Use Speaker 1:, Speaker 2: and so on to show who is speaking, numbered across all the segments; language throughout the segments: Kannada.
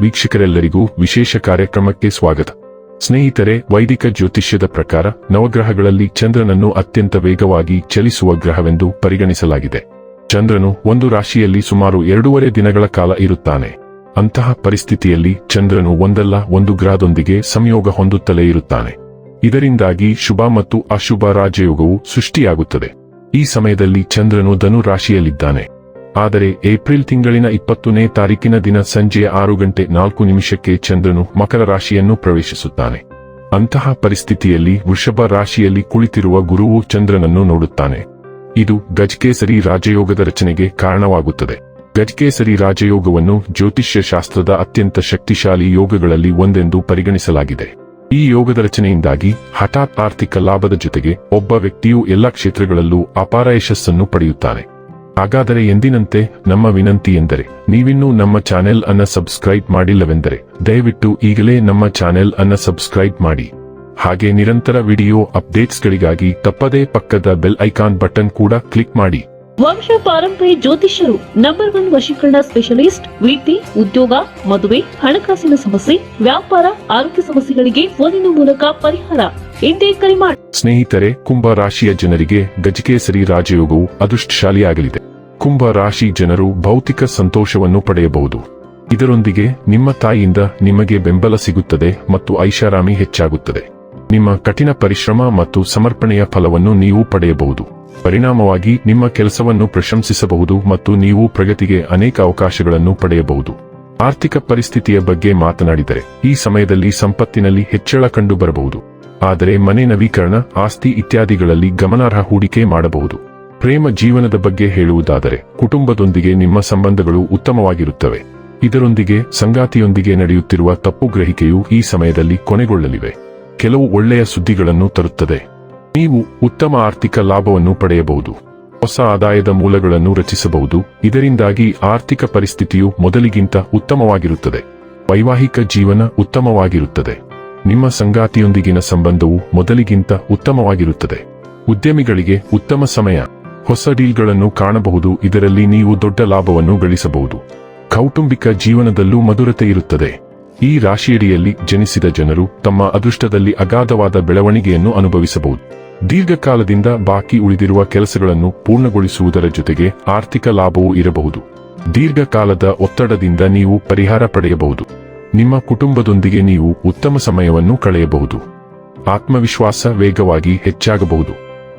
Speaker 1: ವೀಕ್ಷಕರೆಲ್ಲರಿಗೂ ವಿಶೇಷ ಕಾರ್ಯಕ್ರಮಕ್ಕೆ ಸ್ವಾಗತ. ಸ್ನೇಹಿತರೆ, ವೈದಿಕ ಜ್ಯೋತಿಷ್ಯದ ಪ್ರಕಾರ ನವಗ್ರಹಗಳಲ್ಲಿ ಚಂದ್ರನನ್ನು ಅತ್ಯಂತ ವೇಗವಾಗಿ ಚಲಿಸುವ ಗ್ರಹವೆಂದು ಪರಿಗಣಿಸಲಾಗಿದೆ. ಚಂದ್ರನು ಒಂದು ರಾಶಿಯಲ್ಲಿ ಸುಮಾರು ಎರಡೂವರೆ ದಿನಗಳ ಕಾಲ ಇರುತ್ತಾನೆ. ಅಂತಹ ಪರಿಸ್ಥಿತಿಯಲ್ಲಿ ಚಂದ್ರನು ಒಂದಲ್ಲ, ಒಂದು ಗ್ರಹದೊಂದಿಗೆ ಸಂಯೋಗ ಹೊಂದುತ್ತಲೇ ಇರುತ್ತಾನೆ. ಇದರಿಂದಾಗಿ ಶುಭ ಮತ್ತು ಅಶುಭ ರಾಜಯೋಗವು ಸೃಷ್ಟಿಯಾಗುತ್ತದೆ. ಈ ಸಮಯದಲ್ಲಿ ಚಂದ್ರನು ಧನು ರಾಶಿಯಲ್ಲಿದ್ದಾನೆ ಆದರೆ ಏಪ್ರಿಲ್ ತಿಂಗಳಿನ ಇಪ್ಪತ್ತನೇ ತಾರೀಕಿನ ದಿನ ಸಂಜೆ ಆರು ಗಂಟೆ ನಾಲ್ಕು ನಿಮಿಷಕ್ಕೆ ಚಂದ್ರನು ಮಕರ ರಾಶಿಯನ್ನು ಪ್ರವೇಶಿಸುತ್ತಾನೆ. ಅಂತಹ ಪರಿಸ್ಥಿತಿಯಲ್ಲಿ ವೃಷಭ ರಾಶಿಯಲ್ಲಿ ಕುಳಿತಿರುವ ಗುರುವು ಚಂದ್ರನನ್ನು ನೋಡುತ್ತಾನೆ. ಇದು ಗಜಕೇಸರಿ ರಾಜಯೋಗದ ರಚನೆಗೆ ಕಾರಣವಾಗುತ್ತದೆ. ಗಜಕೇಸರಿ ರಾಜಯೋಗವನ್ನು ಜ್ಯೋತಿಷ್ಯ ಶಾಸ್ತ್ರದ ಅತ್ಯಂತ ಶಕ್ತಿಶಾಲಿ ಯೋಗಗಳಲ್ಲಿ ಒಂದೆಂದು ಪರಿಗಣಿಸಲಾಗಿದೆ. ಈ ಯೋಗದ ರಚನೆಯಿಂದಾಗಿ ಹಠಾತ್ ಆರ್ಥಿಕ ಲಾಭದ ಜೊತೆಗೆ ಒಬ್ಬ ವ್ಯಕ್ತಿಯು ಎಲ್ಲ ಕ್ಷೇತ್ರಗಳಲ್ಲೂ ಅಪಾರ ಯಶಸ್ಸನ್ನು ಪಡೆಯುತ್ತಾನೆ. ಹಾಗಾದರೆ ಎಂದಿನಂತೆ ನಮ್ಮ ವಿನಂತಿ ಎಂದರೆ ನೀವಿನ್ನೂ ನಮ್ಮ ಚಾನೆಲ್ ಅನ್ನ ಸಬ್ಸ್ಕ್ರೈಬ್ ಮಾಡಿಲ್ಲವೆಂದರೆ ದಯವಿಟ್ಟು ಈಗಲೇ ನಮ್ಮ ಚಾನೆಲ್ ಅನ್ನ ಸಬ್ಸ್ಕ್ರೈಬ್ ಮಾಡಿ. ಹಾಗೆ ನಿರಂತರ ವಿಡಿಯೋ ಅಪ್ಡೇಟ್ಸ್ಗಳಿಗಾಗಿ ತಪ್ಪದೇ ಪಕ್ಕದ ಬೆಲ್ ಐಕಾನ್ ಬಟನ್ ಕೂಡ ಕ್ಲಿಕ್ ಮಾಡಿ.
Speaker 2: ವಂಶ ಪಾರಂಪರೆ ಜ್ಯೋತಿಷ್ಯರು ನಂಬರ್ ಒನ್ ವಶೀಕರಣ ಸ್ಪೆಷಲಿಸ್ಟ್ ವೃತ್ತಿ ಉದ್ಯೋಗ ಮದುವೆ ಹಣಕಾಸಿನ ಸಮಸ್ಯೆ ವ್ಯಾಪಾರ ಆರೋಗ್ಯ ಸಮಸ್ಯೆಗಳಿಗೆ ಫೋನಿನ ಮೂಲಕ ಪರಿಹಾರ. ಕರೆ ಮಾಡಿ
Speaker 1: ಸ್ನೇಹಿತರೆ ಕುಂಭ ರಾಶಿಯ ಜನರಿಗೆ ಗಜಕೇಸರಿ ರಾಜಯೋಗವು ಅದೃಷ್ಟಶಾಲಿಯಾಗಲಿದೆ. ಕುಂಭ ರಾಶಿ ಜನರು ಭೌತಿಕ ಸಂತೋಷವನ್ನು ಪಡೆಯಬಹುದು. ಇದರೊಂದಿಗೆ ನಿಮ್ಮ ತಾಯಿಯಿಂದ ನಿಮಗೆ ಬೆಂಬಲ ಸಿಗುತ್ತದೆ ಮತ್ತು ಐಷಾರಾಮಿ ಹೆಚ್ಚಾಗುತ್ತದೆ. ನಿಮ್ಮ ಕಠಿಣ ಪರಿಶ್ರಮ ಮತ್ತು ಸಮರ್ಪಣೆಯ ಫಲವನ್ನು ನೀವು ಪಡೆಯಬಹುದು. ಪರಿಣಾಮವಾಗಿ ನಿಮ್ಮ ಕೆಲಸವನ್ನು ಪ್ರಶಂಸಿಸಬಹುದು ಮತ್ತು ನೀವು ಪ್ರಗತಿಗೆ ಅನೇಕ ಅವಕಾಶಗಳನ್ನು ಪಡೆಯಬಹುದು. ಆರ್ಥಿಕ ಪರಿಸ್ಥಿತಿಯ ಬಗ್ಗೆ ಮಾತನಾಡಿದರೆ, ಈ ಸಮಯದಲ್ಲಿ ಸಂಪತ್ತಿನಲ್ಲಿ ಹೆಚ್ಚಳ ಕಂಡುಬರಬಹುದು. ಆದರೆ ಮನೆ ನವೀಕರಣ, ಆಸ್ತಿ ಇತ್ಯಾದಿಗಳಲ್ಲಿ ಗಮನಾರ್ಹ ಹೂಡಿಕೆ ಮಾಡಬಹುದು. ಪ್ರೇಮ ಜೀವನದ ಬಗ್ಗೆ ಹೇಳುವುದಾದರೆ, ಕುಟುಂಬದೊಂದಿಗೆ ನಿಮ್ಮ ಸಂಬಂಧಗಳು ಉತ್ತಮವಾಗಿರುತ್ತವೆ. ಇದರೊಂದಿಗೆ, ಸಂಗಾತಿಯೊಂದಿಗೆ ನಡೆಯುತ್ತಿರುವ ತಪ್ಪು ಗ್ರಹಿಕೆಯು ಈ ಸಮಯದಲ್ಲಿ ಕೊನೆಗೊಳ್ಳಲಿವೆ. ಕೆಲವು ಒಳ್ಳೆಯ ಸುದ್ದಿಗಳನ್ನು ತರುತ್ತದೆ. ನೀವು ಉತ್ತಮ ಆರ್ಥಿಕ ಲಾಭವನ್ನು ಪಡೆಯಬಹುದು. ಹೊಸ ಆದಾಯದ ಮೂಲಗಳನ್ನು ರಚಿಸಬಹುದು. ಇದರಿಂದಾಗಿ ಆರ್ಥಿಕ ಪರಿಸ್ಥಿತಿಯು ಮೊದಲಿಗಿಂತ ಉತ್ತಮವಾಗಿರುತ್ತದೆ. ವೈವಾಹಿಕ ಜೀವನ ಉತ್ತಮವಾಗಿರುತ್ತದೆ. ನಿಮ್ಮ ಸಂಗಾತಿಯೊಂದಿಗಿನ ಸಂಬಂಧವು ಮೊದಲಿಗಿಂತ ಉತ್ತಮವಾಗಿರುತ್ತದೆ. ಉದ್ಯಮಿಗಳಿಗೆ ಉತ್ತಮ ಸಮಯ. ಹೊಸ ಡೀಲ್ಗಳನ್ನು ಕಾಣಬಹುದು, ಇದರಲ್ಲಿ ನೀವು ದೊಡ್ಡ ಲಾಭವನ್ನು ಗಳಿಸಬಹುದು. ಕೌಟುಂಬಿಕ ಜೀವನದಲ್ಲೂ ಮಧುರತೆ ಇರುತ್ತದೆ. ಈ ರಾಶಿಯಡಿಯಲ್ಲಿ ಜನಿಸಿದ ಜನರು ತಮ್ಮ ಅದೃಷ್ಟದಲ್ಲಿ ಅಗಾಧವಾದ ಬೆಳವಣಿಗೆಯನ್ನು ಅನುಭವಿಸಬಹುದು. ದೀರ್ಘಕಾಲದಿಂದ ಬಾಕಿ ಉಳಿದಿರುವ ಕೆಲಸಗಳನ್ನು ಪೂರ್ಣಗೊಳಿಸುವುದರ ಜೊತೆಗೆ ಆರ್ಥಿಕ ಲಾಭವೂ ಇರಬಹುದು. ದೀರ್ಘಕಾಲದ ಒತ್ತಡದಿಂದ ನೀವು ಪರಿಹಾರ ಪಡೆಯಬಹುದು. ನಿಮ್ಮ ಕುಟುಂಬದೊಂದಿಗೆ ನೀವು ಉತ್ತಮ ಸಮಯವನ್ನು ಕಳೆಯಬಹುದು. ಆತ್ಮವಿಶ್ವಾಸ ವೇಗವಾಗಿ ಹೆಚ್ಚಾಗಬಹುದು.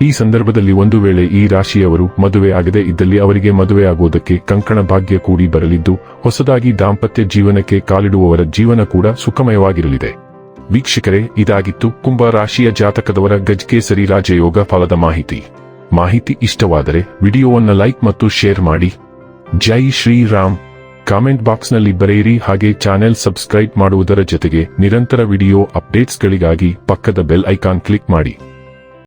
Speaker 1: ಈ ಸಂದರ್ಭದಲ್ಲಿ ಒಂದು ವೇಳೆ ಈ ರಾಶಿಯವರು ಮದುವೆ ಆಗದೆ ಇದ್ದಲ್ಲಿ ಅವರಿಗೆ ಮದುವೆ ಆಗುವುದಕ್ಕೆ ಕಂಕಣ ಭಾಗ್ಯ ಕೂಡಿ ಬರಲಿದ್ದು, ಹೊಸದಾಗಿ ದಾಂಪತ್ಯ ಜೀವನಕ್ಕೆ ಕಾಲಿಡುವವರ ಜೀವನ ಕೂಡ ಸುಖಮಯವಾಗಿರಲಿದೆ. ವೀಕ್ಷಕರೇ, ಇದಾಗಿತ್ತು ಕುಂಭ ರಾಶಿಯ ಜಾತಕದವರ ಗಜ್ಕೇಸರಿ ರಾಜಯೋಗ ಫಲದ ಮಾಹಿತಿ. ಮಾಹಿತಿ ಇಷ್ಟವಾದರೆ ವಿಡಿಯೋವನ್ನು ಲೈಕ್ ಮತ್ತು ಶೇರ್ ಮಾಡಿ. ಜೈ ಶ್ರೀರಾಮ್. ಕಾಮೆಂಟ್ ಬಾಕ್ಸ್ನಲ್ಲಿ ಬರೆಯಿರಿ ಹಾಗೆ ಚಾನೆಲ್ ಸಬ್ಸ್ಕ್ರೈಬ್ ಮಾಡುವುದರ ಜೊತೆಗೆ ನಿರಂತರ ವಿಡಿಯೋ ಅಪ್ಡೇಟ್ಸ್ಗಳಿಗಾಗಿ ಪಕ್ಕದ ಬೆಲ್ ಐಕಾನ್ ಕ್ಲಿಕ್ ಮಾಡಿ.